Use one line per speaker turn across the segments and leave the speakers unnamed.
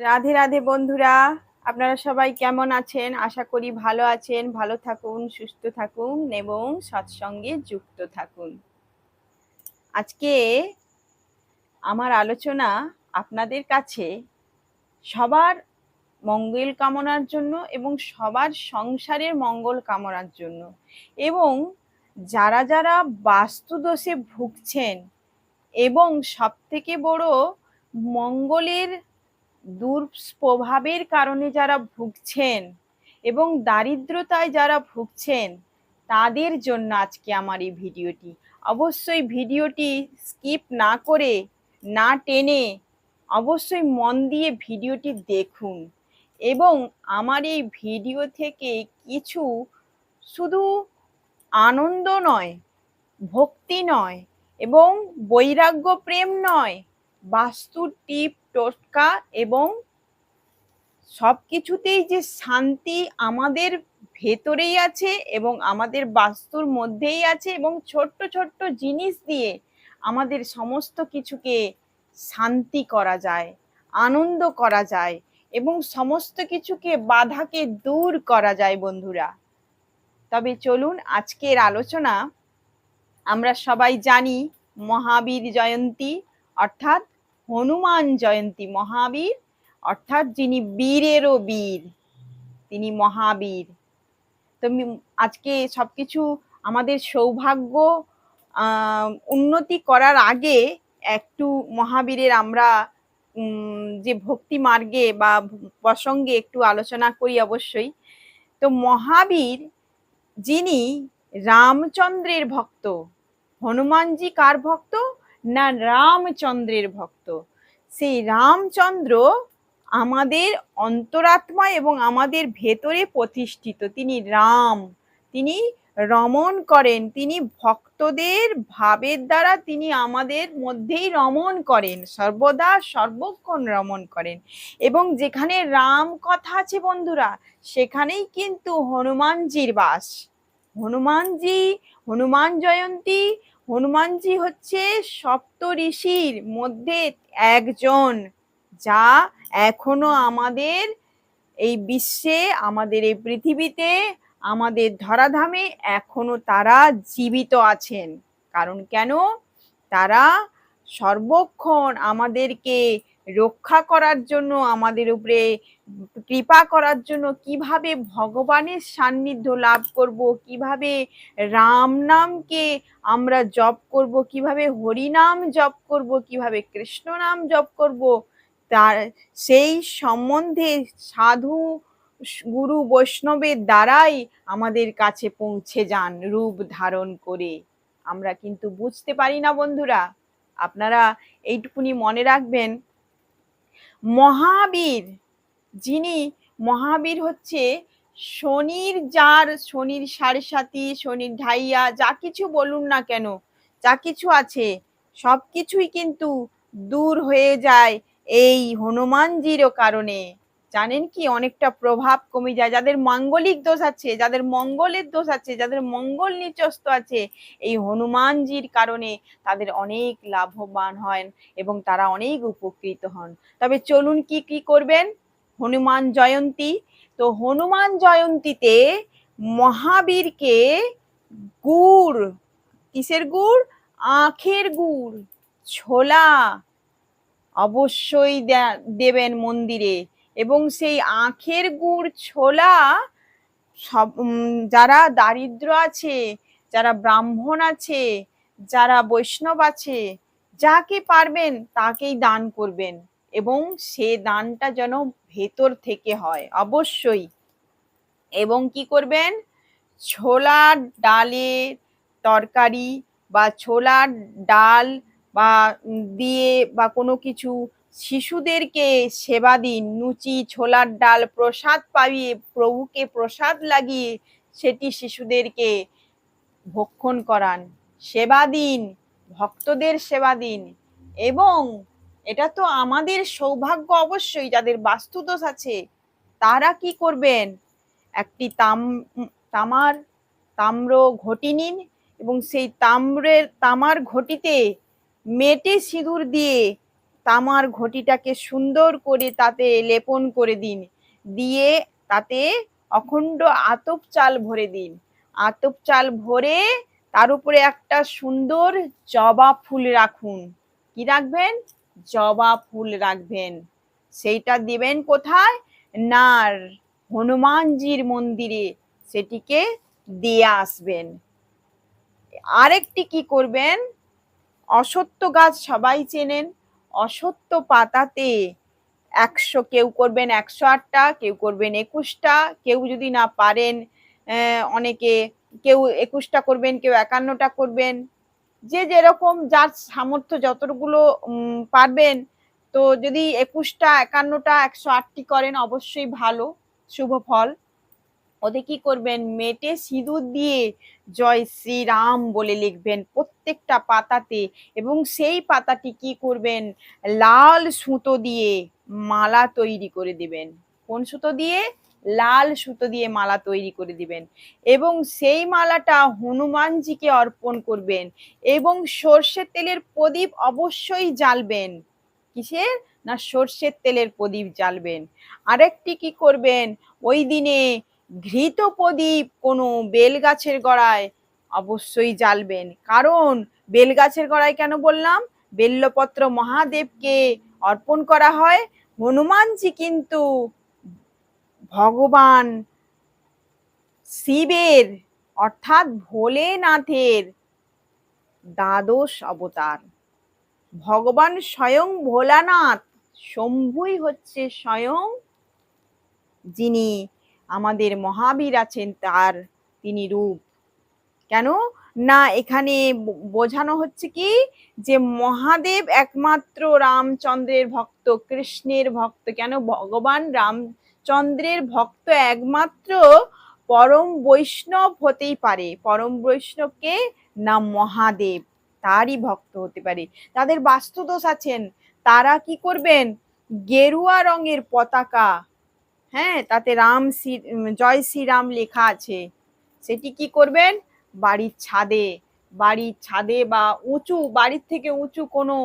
রাধে রাধে বন্ধুরা, আপনারা সবাই কেমন আছেন? আশা করি ভালো আছেন। ভালো থাকুন, সুস্থ থাকুন এবং সৎসঙ্গে যুক্ত থাকুন। আজকে আমার আলোচনা আপনাদের কাছে সবার মঙ্গল কামনার জন্য এবং সবার সংসারের মঙ্গল কামনার জন্য এবং যারা যারা বাস্তুদোষে ভুগছেন এবং সবথেকে বড় মঙ্গলের দুষ্প্রভাবের কারণে যারা ভুগছেন এবং দারিদ্রতায় যারা ভুগছেন, তাদের জন্য আজকে আমার এই ভিডিওটি। অবশ্যই ভিডিওটি স্কিপ না করে, না টেনে অবশ্যই মন দিয়ে ভিডিওটি দেখুন এবং আমার এই ভিডিও থেকে কিছু শুধু আনন্দ নয়, ভক্তি নয় এবং বৈরাগ্য প্রেম নয় বাস্তু টিপ, টোটকা এবং সব কিছুতেই যে শান্তি আমাদের ভেতরেই আছে এবং আমাদের বাস্তুর মধ্যেই আছে এবং ছোট্ট ছোট্ট জিনিস দিয়ে আমাদের সমস্ত কিছুকে শান্তি করা যায়, আনন্দ করা যায় এবং সমস্ত কিছুকে বাধাকে দূর করা যায় বন্ধুরা। তবে চলুন আজকের আলোচনা আমরা সবাই জানি মহাবীর জয়ন্তী অর্থাৎ হনুমান জয়ন্তী মহাবীর, অর্থাৎ যিনি বীরেরও বীর, তিনি মহাবীর। তো আজকে সবকিছু আমাদের সৌভাগ্য উন্নতি করার আগে একটু মহাবীরের আমরা যে ভক্তি মার্গে বা প্রসঙ্গে একটু আলোচনা করি অবশ্যই। তো মহাবীর যিনি রামচন্দ্রের ভক্ত, হনুমানজি কার ভক্ত? না রামচন্দ্রের ভক্ত। সেই রামচন্দ্র আমাদের অন্তরাত্মা এবং আমাদের ভেতরে প্রতিষ্ঠিত। তিনি রাম, তিনি রমণ করেন, তিনি ভক্তদের ভাবের দ্বারা তিনি আমাদের মধ্যেই রমণ করেন, সর্বদা সর্বক্ষণ রমণ করেন। এবং যেখানে রাম কথা আছে বন্ধুরা, সেখানেই কিন্তু হনুমানজির বাস। হনুমানজি, হনুমান জয়ন্তী হনুমানজি হচ্ছে সপ্ত ঋষির মধ্যে একজন, যা এখনও আমাদের এই বিশ্বে, আমাদের এই পৃথিবীতে, আমাদের ধরাধামে এখনও তারা জীবিত আছেন। কারণ কেন? তারা সর্বক্ষণ আমাদেরকে রক্ষা করার জন্য, আমাদের উপরে কৃপা করার জন্য কীভাবে ভগবানের সান্নিধ্য লাভ করব, কীভাবে রাম নামকে আমরা জপ করব, কীভাবে হরিনাম জপ করব, কীভাবে কৃষ্ণ নাম জপ করব, তার সেই সম্বন্ধে সাধু গুরু বৈষ্ণবের দ্বারাই আমাদের কাছে পৌঁছে যান রূপ ধারণ করে। আমরা কিন্তু বুঝতে পারি না বন্ধুরা। আপনারা এইটুকুনি মনে রাখবেন। মহাবীর, যিনি মহাবীর হচ্ছে শনির যার শনির সাড়ে সাতি, শনির ঢাইয়া, যা কিছু বলুন না কেন, যা কিছু আছে সব কিছুই কিন্তু দূর হয়ে যায় এই হনুমানজিরও কারণে। জানেন কি, অনেকটা প্রভাব কমে যায়। যাদের মাঙ্গলিক দোষ আছে, যাদের মঙ্গলের দোষ আছে, যাদের মঙ্গল নিচস্ত আছে, এই হনুমানজির কারণে তাদের অনেক লাভবান হয় এবং তারা অনেক উপকৃত হন। তবে চলুন কি কি করবেন? হনুমান জয়ন্তী। তো হনুমান জয়ন্তীতে মহাবীরকে গুড়, কিসের গুড়? আখের গুড়, ছোলা অবশ্যই দেবেন মন্দিরে। এবং সেই আখের গুড় ছোলা সব যারা দারিদ্র আছে, যারা ব্রাহ্মণ আছে, যারা বৈষ্ণব আছে, যাকে পারবেন তাকেই দান করবেন এবং সে দানটা যেন ভেতর থেকে হয়, অবশ্যই। এবং কি করবেন? ছোলার ডালের তরকারি বা ছোলার ডাল বা দিয়ে বা কোনো কিছু শিশুদেরকে সেবা দিন। নুচি, ছোলার ডাল প্রসাদ পাইয়ে প্রভুকে প্রসাদ লাগিয়ে সেটি শিশুদেরকে ভক্ষণ করান। সেবা দিন, ভক্তদের সেবা দিন এবং এটা তো আমাদের সৌভাগ্য অবশ্যই, যাদের বাস্তুদোষ আছে, তারা কি করবেন? একটি তাম, তামার, তাম্র ঘটি নিন এবং সেই তাম্রের, তামার ঘটিতে মেটে সিঁদুর দিয়ে তামার ঘটিটাকে সুন্দর করে তাতে লেপন করে দিন। দিয়ে তাতে অখণ্ড আতপ চাল ভরে দিন। আতপ চাল ভরে তার উপরে একটা সুন্দর জবা ফুল রাখুন। কি রাখবেন? জবা ফুল রাখবেন। সেইটা দিবেন কোথায়? না হনুমানজির মন্দিরে। সেটিকে দিয়ে আসবেন। আরেকটি কি করবেন? অসত্য গাছ সবাই চেনেন। অসত্য পাতাতে একশো, কেউ করবেন একশো আটটা, কেউ করবেন একুশটা, কেউ যদি না পারেন অনেকে কেউ একুশটা করবেন, কেউ একান্নটা করবেন। যে যেরকম যার সামর্থ্য যতগুলো পারবেন, তো যদি একুশটা, একান্নটা, একশো আটটি করেন, অবশ্যই ভালো, শুভ ফল। ওতে কি করবেন? মেটে সিঁদুর দিয়ে জয় শ্রীরাম বলে লিখবেন প্রত্যেকটা পাতাতে এবং সেই পাতাটি কি করবেন? লাল সুতো দিয়ে মালা তৈরি করে দিবেন। কোন সুতো দিয়ে? লাল সুতো দিয়ে মালা তৈরি করে দিবেন এবং সেই মালাটা হনুমানজিকে অর্পণ করবেন এবং সর্ষের তেলের প্রদীপ অবশ্যই জ্বালবেন। কিসের? না, সর্ষের তেলের প্রদীপ জ্বালবেন। আরেকটি কি করবেন? ওই দিনে ঘৃত প্রদীপ কোনো বেল গাছের গোড়ায় অবশ্যই জ্বালবেন। কারণ বেল গাছের গোড়ায় কেন বললাম? বেল্লপত্র মহাদেবকে অর্পণ করা হয়। হনুমানজি কিন্তু ভগবান শিবের, অর্থাৎ ভোলেনাথের দ্বাদশ অবতার। ভগবান স্বয়ং ভোলানাথ, শম্ভুই হচ্ছে স্বয়ং যিনি আমাদের মহাবীর আছেন তার তিনি রূপ। কেন? না, এখানে বোঝানো হচ্ছে কি? যে মহাদেব একমাত্র রামচন্দ্রের ভক্ত, কৃষ্ণের ভক্ত। কেন? ভগবান রামচন্দ্রের ভক্ত একমাত্র পরম বৈষ্ণব হতেই পারে। পরম বৈষ্ণবকে না মহাদেব। তারই ভক্ত হতে পারে। তাদের বাস্তুদোষ আছেন। তারা কি করবেন? গেরুয়া রঙের পতাকা হ্যাঁ তাতে রাম শ্রী জয় শ্রীরাম লেখা আছে। সেটি কি করবেন? বাড়ির ছাদে। বাড়ির ছাদে বা উঁচু, বাড়ির থেকে উঁচু কোনো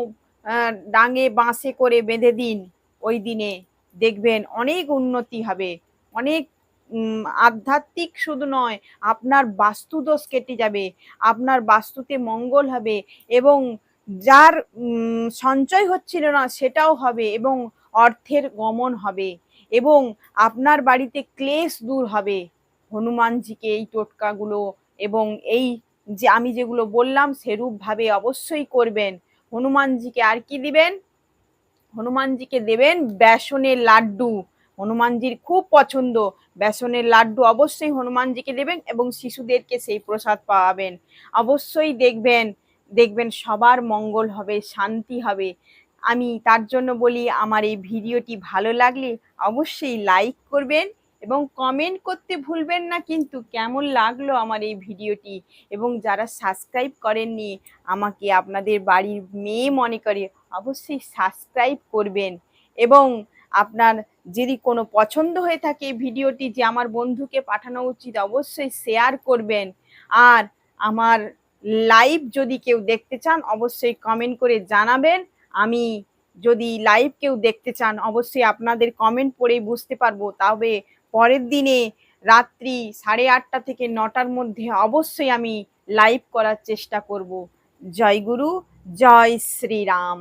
ডাঙে বাঁশে করে বেঁধে দিন ওই দিনে। দেখবেন অনেক উন্নতি হবে। অনেক আধ্যাত্মিক শুধু নয়, আপনার বাস্তুদোষ কেটে যাবে। আপনার বাস্তুতে মঙ্গল হবে এবং যার সঞ্চয় হচ্ছিল না সেটাও হবে এবং অর্থের গমন হবে। এবং আপনার বাড়িতে ক্লেশ দূর হবে। হনুমানজিকে এই টোটকাগুলো এবং এই যে আমি যেগুলো বললাম সেরূপভাবে অবশ্যই করবেন। হনুমানজিকে আর কি দিবেন? হনুমানজিকে দেবেন বেসনের লাড্ডু। হনুমানজির খুব পছন্দ। বেসনের লাড্ডু অবশ্যই হনুমানজিকে দেবেন এবং শিশুদেরকে সেই প্রসাদ পাওয়াবেন। অবশ্যই দেখবেন দেখবেন সবার মঙ্গল হবে, শান্তি হবে। আমি তার জন্য বলি, আমার এই ভিডিওটি ভালো লাগলে অবশ্যই লাইক করবেন এবং কমেন্ট করতে ভুলবেন না, কিন্তু কেমন লাগল আমার এই ভিডিওটি? এবং যারা সাবস্ক্রাইব করেননি, আমাকে আপনাদের বাড়ির মেয়ে মনে করে অবশ্যই সাবস্ক্রাইব করবেন। এবং আপনার যদি কোনো পছন্দ হয়ে থাকে এই ভিডিওটি যে আমার বন্ধুকে পাঠানো উচিত, অবশ্যই শেয়ার করবেন। আর আমার লাইভ যদি কেউ দেখতে চান, অবশ্যই কমেন্ট করে জানাবেন। আমি যদি লাইভ কেউ দেখতে চান, অবশ্যই আপনাদের কমেন্ট পড়ে বুঝতে পারব। তবে পরের দিনে রাত্রি সাড়ে আটটা থেকে নটার মধ্যে অবশ্যই আমি লাইভ করার চেষ্টা করব। জয় গুরু, জয় শ্রীরাম।